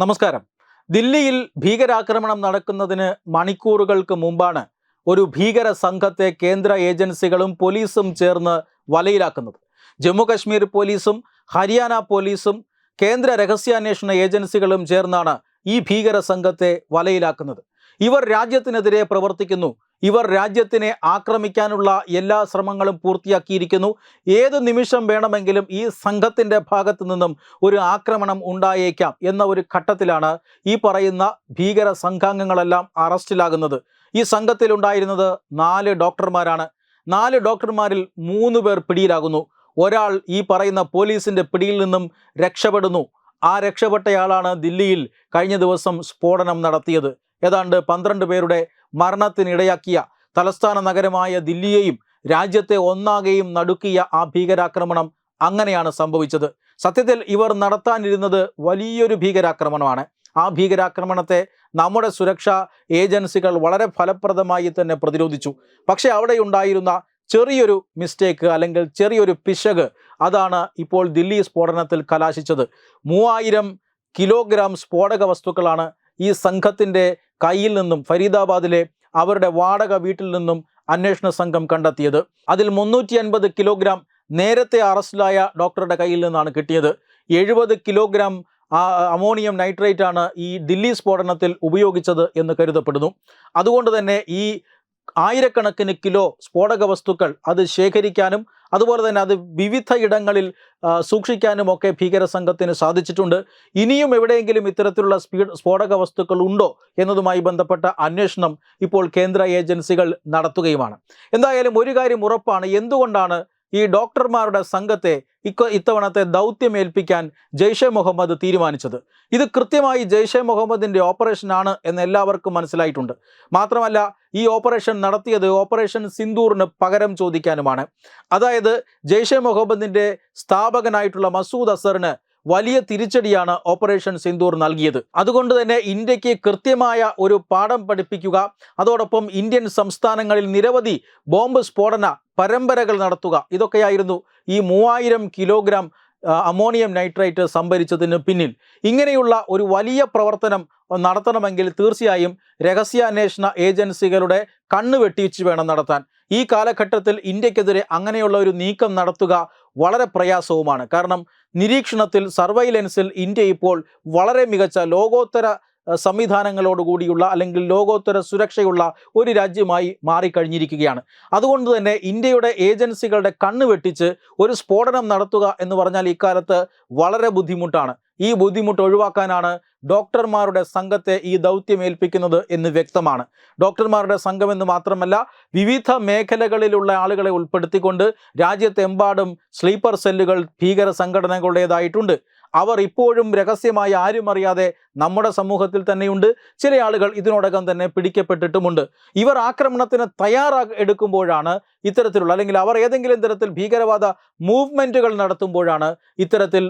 നമസ്കാരം. ദില്ലിയിൽ ഭീകരാക്രമണം നടക്കുന്നതിന് മണിക്കൂറുകൾക്ക് മുമ്പാണ് ഒരു ഭീകര സംഘത്തെ കേന്ദ്ര ഏജൻസികളും പോലീസും ചേർന്ന് വലയിലാക്കുന്നത്. ജമ്മു കശ്മീർ പോലീസും ഹരിയാന പോലീസും കേന്ദ്ര രഹസ്യാന്വേഷണ ഏജൻസികളും ചേർന്നാണ് ഈ ഭീകര സംഘത്തെ വലയിലാക്കുന്നത്. ഇവർ രാജ്യത്തിനെതിരെ പ്രവർത്തിക്കുന്നു. ഇവർ രാജ്യത്തിനെ ആക്രമിക്കാനുള്ള എല്ലാ ശ്രമങ്ങളും പൂർത്തിയാക്കിയിരിക്കുന്നു. ഏത് നിമിഷം വേണമെങ്കിലും ഈ സംഘത്തിന്റെ ഭാഗത്തു നിന്നും ഒരു ആക്രമണം ഉണ്ടായേക്കാം എന്ന ഒരു ഘട്ടത്തിലാണ് ഈ പറയുന്ന ഭീകര സംഘാംഗങ്ങളെല്ലാം അറസ്റ്റിലാകുന്നത്. ഈ സംഘത്തിലുണ്ടായിരുന്നത് നാല് ഡോക്ടർമാരാണ്. നാല് ഡോക്ടർമാരിൽ മൂന്ന് പേർ പിടിയിലാകുന്നു. ഒരാൾ ഈ പറയുന്ന പോലീസിന്റെ പിടിയിൽ നിന്നും രക്ഷപ്പെടുന്നു. ആ രക്ഷപ്പെട്ടയാളാണ് ദില്ലിയിൽ കഴിഞ്ഞ ദിവസം സ്ഫോടനം നടത്തിയത്. ഏതാണ്ട് പന്ത്രണ്ട് പേരുടെ മരണത്തിനിടയാക്കിയ തലസ്ഥാന നഗരമായ ദില്ലിയെയും രാജ്യത്തെ ഒന്നാകെയും നടുക്കിയ ആ ഭീകരാക്രമണം അങ്ങനെയാണ് സംഭവിച്ചത്. സത്യത്തിൽ ഇവർ നടത്താനിരുന്നത് വലിയൊരു ഭീകരാക്രമണമാണ്. ആ ഭീകരാക്രമണത്തെ നമ്മുടെ സുരക്ഷാ ഏജൻസികൾ വളരെ ഫലപ്രദമായി തന്നെ പ്രതിരോധിച്ചു. പക്ഷേ അവിടെ ഉണ്ടായിരുന്ന ചെറിയൊരു മിസ്റ്റേക്ക് അല്ലെങ്കിൽ ചെറിയൊരു പിശക് അതാണ് ഇപ്പോൾ ദില്ലി സ്ഫോടനത്തിൽ കലാശിച്ചത്. മൂവായിരം കിലോഗ്രാം സ്ഫോടക വസ്തുക്കളാണ് ഈ സംഘത്തിന്റെ കയ്യിൽ നിന്നും ഫരീദാബാദിലെ അവരുടെ വാടക വീട്ടിൽ നിന്നും അന്വേഷണ സംഘം കണ്ടെത്തിയത്. അതിൽ മുന്നൂറ്റി അൻപത് കിലോഗ്രാം നേരത്തെ അറസ്റ്റിലായ ഡോക്ടറുടെ കയ്യിൽ നിന്നാണ് കിട്ടിയത്. എഴുപത് കിലോഗ്രാം അമോണിയം നൈട്രേറ്റ് ആണ് ഈ ദില്ലി സ്ഫോടനത്തിൽ ഉപയോഗിച്ചത് എന്ന് കരുതപ്പെടുന്നു. അതുകൊണ്ട് തന്നെ ഈ ആയിരക്കണക്കിന് കിലോ സ്ഫോടക വസ്തുക്കൾ അത് ശേഖരിക്കാനും അതുപോലെ തന്നെ അത് വിവിധ ഇടങ്ങളിൽ സൂക്ഷിക്കാനും ഒക്കെ ഭീകര സംഘത്തിന് സാധിച്ചിട്ടുണ്ട്. ഇനിയും എവിടെയെങ്കിലും ഇത്തരത്തിലുള്ള സ്പീഡ് സ്ഫോടക വസ്തുക്കൾ ഉണ്ടോ എന്നതുമായി ബന്ധപ്പെട്ട അന്വേഷണം ഇപ്പോൾ കേന്ദ്ര ഏജൻസികൾ നടത്തുകയുമാണ്. എന്തായാലും ഒരു കാര്യം ഉറപ്പാണ് എന്തുകൊണ്ടാണ് ഈ ഡോക്ടർമാരുടെ സംഘത്തെ ഇക്ക ഇത്തവണത്തെ ദൗത്യം ഏൽപ്പിക്കാൻ ജെയ്ഷെ മുഹമ്മദ് തീരുമാനിച്ചത്. ഇത് കൃത്യമായി ജെയ്ഷെ മുഹമ്മദിന്റെ ഓപ്പറേഷനാണ് എന്ന് എല്ലാവർക്കും മനസ്സിലായിട്ടുണ്ട്. മാത്രമല്ല ഈ ഓപ്പറേഷൻ നടത്തിയത് ഓപ്പറേഷൻ സിന്ദൂറിന് പകരം ചോദിക്കാനുമാണ്. അതായത് ജെയ്ഷെ മുഹമ്മദിന്റെ സ്ഥാപകനായിട്ടുള്ള മസൂദ് അസറിന് വലിയ തിരിച്ചടിയാണ് ഓപ്പറേഷൻ സിന്ദൂർ നൽകിയത്. അതുകൊണ്ട് തന്നെ ഇന്ത്യയ്ക്ക് കൃത്യമായ ഒരു പാഠം പഠിപ്പിക്കുക അതോടൊപ്പം ഇന്ത്യൻ സംസ്ഥാനങ്ങളിൽ നിരവധി ബോംബ് സ്ഫോടന പരമ്പരകൾ നടത്തുക. ഇതൊക്കെയായിരുന്നു ഈ മൂവായിരം കിലോഗ്രാം അമോണിയം നൈട്രേറ്റ് സംഭരിച്ചതിന് പിന്നിൽ. ഇങ്ങനെയുള്ള ഒരു വലിയ പ്രവർത്തനം നടത്തണമെങ്കിൽ തീർച്ചയായും രഹസ്യാന്വേഷണ ഏജൻസികളുടെ കണ്ണ് വെട്ടിച്ച് വേണം നടത്താൻ. ഈ കാലഘട്ടത്തിൽ ഇന്ത്യക്കെതിരെ അങ്ങനെയുള്ള ഒരു നീക്കം നടത്തുക വളരെ പ്രയാസവുമാണ്. കാരണം നിരീക്ഷണത്തിൽ സർവൈലൻസിൽ ഇന്ത്യ ഇപ്പോൾ വളരെ മികച്ച ലോകോത്തര സംവിധാനങ്ങളോടുകൂടിയുള്ള അല്ലെങ്കിൽ ലോകോത്തര സുരക്ഷയുള്ള ഒരു രാജ്യമായി മാറിക്കഴിഞ്ഞിരിക്കുകയാണ്. അതുകൊണ്ട് തന്നെ ഇന്ത്യയുടെ ഏജൻസികളുടെ കണ്ണ് വെട്ടിച്ച് ഒരു സ്ഫോടനം നടത്തുക എന്ന് പറഞ്ഞാൽ ഇക്കാലത്ത് വളരെ ബുദ്ധിമുട്ടാണ്. ഈ ബുദ്ധിമുട്ട് ഒഴിവാക്കാനാണ് ഡോക്ടർമാരുടെ സംഘത്തെ ഈ ദൗത്യം ഏൽപ്പിക്കുന്നത് എന്ന് വ്യക്തമാണ്. ഡോക്ടർമാരുടെ സംഘമെന്ന് മാത്രമല്ല വിവിധ മേഖലകളിലുള്ള ആളുകളെ ഉൾപ്പെടുത്തിക്കൊണ്ട് രാജ്യത്തെമ്പാടും സ്ലീപ്പർ സെല്ലുകൾ ഭീകര സംഘടനകളുടേതായിട്ടുണ്ട്. അവർ ഇപ്പോഴും രഹസ്യമായി ആരും അറിയാതെ നമ്മുടെ സമൂഹത്തിൽ തന്നെയുണ്ട്. ചില ആളുകൾ ഇതിനോടകം തന്നെ പിടിക്കപ്പെട്ടിട്ടുമുണ്ട്. ഇവർ ആക്രമണത്തിന് തയ്യാറാ എടുക്കുമ്പോഴാണ് ഇത്തരത്തിലുള്ള അല്ലെങ്കിൽ അവർ ഏതെങ്കിലും തരത്തിൽ ഭീകരവാദ മൂവ്മെന്റുകൾ നടത്തുമ്പോഴാണ് ഇത്തരത്തിൽ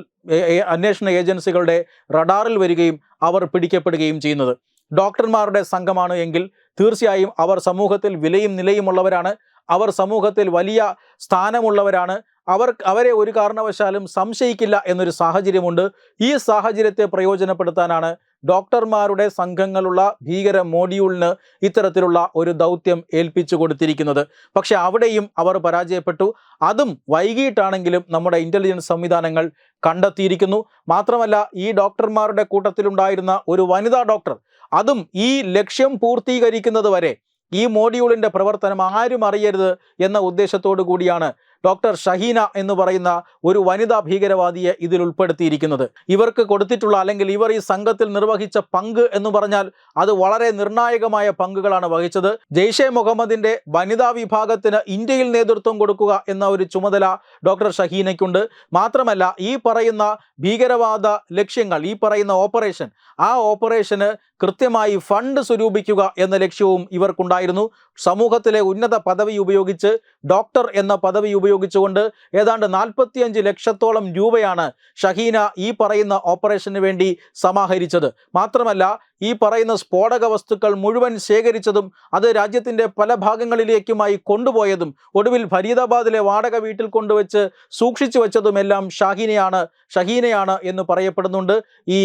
അന്വേഷണ ഏജൻസികളുടെ റഡാറിൽ വരികയും അവർ പിടിക്കപ്പെടുകയും ചെയ്യുന്നത്. ഡോക്ടർമാരുടെ സംഘമാണ് എങ്കിൽ തീർച്ചയായും അവർ സമൂഹത്തിൽ വിലയും നിലയുമുള്ളവരാണ്. അവർ സമൂഹത്തിൽ വലിയ സ്ഥാനമുള്ളവരാണ്. അവർ അവരെ ഒരു കാരണവശാലും സംശയിക്കില്ല എന്നൊരു സാഹചര്യമുണ്ട്. ഈ സാഹചര്യത്തെ പ്രയോജനപ്പെടുത്താനാണ് ഡോക്ടർമാരുടെ സംഘങ്ങളുള്ള ഭീകര മോഡ്യൂളിന് ഇത്തരത്തിലുള്ള ഒരു ദൗത്യം ഏൽപ്പിച്ചു കൊടുത്തിരിക്കുന്നത്. പക്ഷെ അവിടെയും അവർ പരാജയപ്പെട്ടു. അതും വൈകിട്ടാണെങ്കിലും നമ്മുടെ ഇന്റലിജൻസ് സംവിധാനങ്ങൾ കണ്ടെത്തിയിരിക്കുന്നു. മാത്രമല്ല ഈ ഡോക്ടർമാരുടെ കൂട്ടത്തിലുണ്ടായിരുന്ന ഒരു വനിതാ ഡോക്ടർ അതും ഈ ലക്ഷ്യം പൂർത്തീകരിക്കുന്നത് വരെ ഈ മോഡ്യൂളിന്റെ പ്രവർത്തനം ആരും അറിയരുത് എന്ന ഉദ്ദേശത്തോടു കൂടിയാണ് ഡോക്ടർ ഷഹീന എന്ന് പറയുന്ന ഒരു വനിതാ ഭീകരവാദിയെ ഇതിൽ ഉൾപ്പെടുത്തിയിരിക്കുന്നത്. ഇവർക്ക് കൊടുത്തിട്ടുള്ള അല്ലെങ്കിൽ ഇവർ ഈ സംഘത്തിൽ നിർവഹിച്ച പങ്ക് എന്ന് പറഞ്ഞാൽ അത് വളരെ നിർണായകമായ പങ്കുകളാണ് വഹിച്ചത്. ജെയ്ഷെ മുഹമ്മദിന്റെ വനിതാ വിഭാഗത്തിന് ഇന്ത്യയിൽ നേതൃത്വം കൊടുക്കുക എന്ന ഒരു ചുമതല ഡോക്ടർ ഷഹീനയ്ക്കുണ്ട്. മാത്രമല്ല ഈ പറയുന്ന ഭീകരവാദ ലക്ഷ്യങ്ങൾ ഈ പറയുന്ന ഓപ്പറേഷൻ ആ ഓപ്പറേഷന് കൃത്യമായി ഫണ്ട് സ്വരൂപിക്കുക എന്ന ലക്ഷ്യവും ഇവർക്കുണ്ടായിരുന്നു. സമൂഹത്തിലെ ഉന്നത പദവി ഉപയോഗിച്ച് ഡോക്ടർ എന്ന പദവി ഉപയോഗിച്ച് ഉപയോഗിച്ചുകൊണ്ട് ഏതാണ്ട് നാൽപ്പത്തിയഞ്ച് ലക്ഷത്തോളം രൂപയാണ് ഷഹീന ഈ പറയുന്ന ഓപ്പറേഷന് വേണ്ടി സമാഹരിച്ചത്. മാത്രമല്ല ഈ പറയുന്ന സ്ഫോടക വസ്തുക്കൾ മുഴുവൻ ശേഖരിച്ചതും അത് രാജ്യത്തിന്റെ പല ഭാഗങ്ങളിലേക്കുമായി കൊണ്ടുപോയതും ഒടുവിൽ ഫരീദാബാദിലെ വാടക വീട്ടിൽ കൊണ്ടുവച്ച് സൂക്ഷിച്ചു വെച്ചതുമെല്ലാം ഷഹീനയാണ് ഷഹീനയാണ് എന്ന് പറയപ്പെടുന്നുണ്ട്. ഈ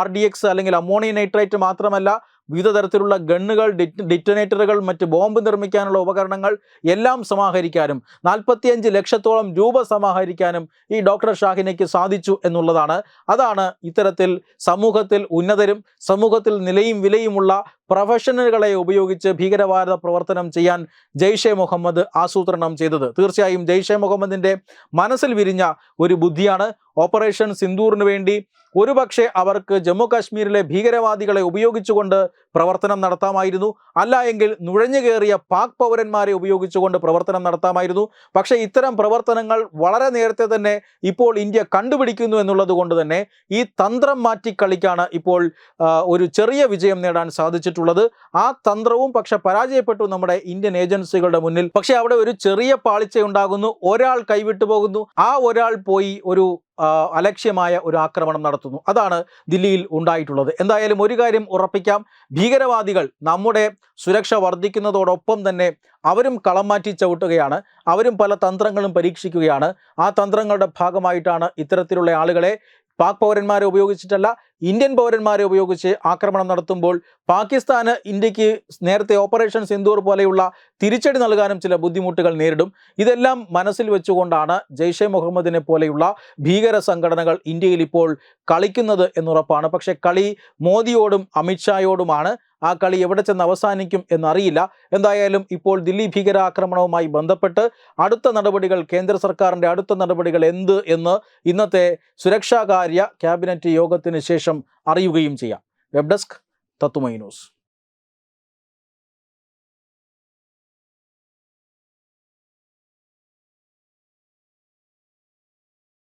ആർ അല്ലെങ്കിൽ അമോണിയ നൈട്രേറ്റ് മാത്രമല്ല വിവിധ തരത്തിലുള്ള ഗണ്ണുകൾ ഡിറ്റ് ഡിറ്റനേറ്ററുകൾ മറ്റ് ബോംബ് നിർമ്മിക്കാനുള്ള ഉപകരണങ്ങൾ എല്ലാം സമാഹരിക്കാനും നാൽപ്പത്തിയഞ്ച് ലക്ഷത്തോളം രൂപ സമാഹരിക്കാനും ഈ ഡോക്ടർ ഷാഹിനയ്ക്ക് സാധിച്ചു എന്നുള്ളതാണ്. അതാണ് ഇത്തരത്തിൽ സമൂഹത്തിൽ ഉന്നതരും സമൂഹത്തിൽ നിലയും വിലയുമുള്ള പ്രൊഫഷണലുകളെ ഉപയോഗിച്ച് ഭീകരവാദ പ്രവർത്തനം ചെയ്യാൻ ജെയ്ഷെ മുഹമ്മദ് ആസൂത്രണം ചെയ്തത്. തീർച്ചയായും ജെയ്ഷെ മുഹമ്മദിന്റെ മനസ്സിൽ വിരിഞ്ഞ ഒരു ബുദ്ധിയാണ് ഓപ്പറേഷൻ സിന്ദൂറിന് വേണ്ടി ഒരുപക്ഷെ അവർക്ക് ജമ്മു കാശ്മീരിലെ ഭീകരവാദികളെ ഉപയോഗിച്ചുകൊണ്ട് പ്രവർത്തനം നടത്താമായിരുന്നു. അല്ല എങ്കിൽ നുഴഞ്ഞു കയറിയ പാക് പൗരന്മാരെ ഉപയോഗിച്ചുകൊണ്ട് പ്രവർത്തനം നടത്താമായിരുന്നു. പക്ഷേ ഇത്തരം പ്രവർത്തനങ്ങൾ വളരെ നേരത്തെ തന്നെ ഇപ്പോൾ ഇന്ത്യ കണ്ടുപിടിക്കുന്നു എന്നുള്ളത് കൊണ്ട് തന്നെ ഈ തന്ത്രം മാറ്റിക്കളിക്കാണ് ഇപ്പോൾ ഒരു ചെറിയ വിജയം നേടാൻ സാധിച്ചിട്ടുള്ളത്. ആ തന്ത്രവും പക്ഷെ പരാജയപ്പെട്ടു നമ്മുടെ ഇന്ത്യൻ ഏജൻസികളുടെ മുന്നിൽ. പക്ഷേ അവിടെ ഒരു ചെറിയ പാളിച്ച ഉണ്ടാകുന്നു ഒരാൾ കൈവിട്ടു പോകുന്നു. ആ ഒരാൾ പോയി ഒരു അലക്ഷ്യമായ ഒരു ആക്രമണം നടത്തുന്നു. അതാണ് ദില്ലിയിൽ ഉണ്ടായിട്ടുള്ളത്. എന്തായാലും ഒരു കാര്യം ഉറപ്പിക്കാം. ഭീകരവാദികൾ നമ്മുടെ സുരക്ഷ വർദ്ധിക്കുന്നതോടൊപ്പം തന്നെ അവരും കളം മാറ്റി ചവിട്ടുകയാണ്. അവരും പല തന്ത്രങ്ങളും പരീക്ഷിക്കുകയാണ്. ആ തന്ത്രങ്ങളുടെ ഭാഗമായിട്ടാണ് ഇത്തരത്തിലുള്ള ആളുകളെ പാക് പൗരന്മാരെ ഉപയോഗിച്ചിട്ടല്ല ഇന്ത്യൻ പൗരന്മാരെ ഉപയോഗിച്ച് ആക്രമണം നടത്തുമ്പോൾ പാകിസ്ഥാന് ഇന്ത്യയ്ക്ക് നേരത്തെ ഓപ്പറേഷൻ സിന്ദൂർ പോലെയുള്ള തിരിച്ചടി നൽകാനും ചില ബുദ്ധിമുട്ടുകൾ നേരിടും. ഇതെല്ലാം മനസ്സിൽ വെച്ചുകൊണ്ടാണ് ജെയ്ഷെ മുഹമ്മദിനെ പോലെയുള്ള ഭീകര സംഘടനകൾ ഇന്ത്യയിൽ ഇപ്പോൾ കളിക്കുന്നത് എന്നുറപ്പാണ്. പക്ഷേ കളി മോദിയോടും അമിത്ഷായോടുമാണ് ആ കളി എവിടെ ചെന്ന് അവസാനിക്കും എന്നറിയില്ല. എന്തായാലും ഇപ്പോൾ ദില്ലി ഭീകരാക്രമണവുമായി ബന്ധപ്പെട്ട് അടുത്ത നടപടികൾ കേന്ദ്ര സർക്കാരിന്റെ അടുത്ത നടപടികൾ എന്ത് എന്ന് ഇന്നത്തെ സുരക്ഷാകാര്യ ക്യാബിനറ്റ് യോഗത്തിന് ശേഷം അറിയുകയും ചെയ്യാം. വെബ് ഡെസ്ക് തത്തുമൈ ന്യൂസ്.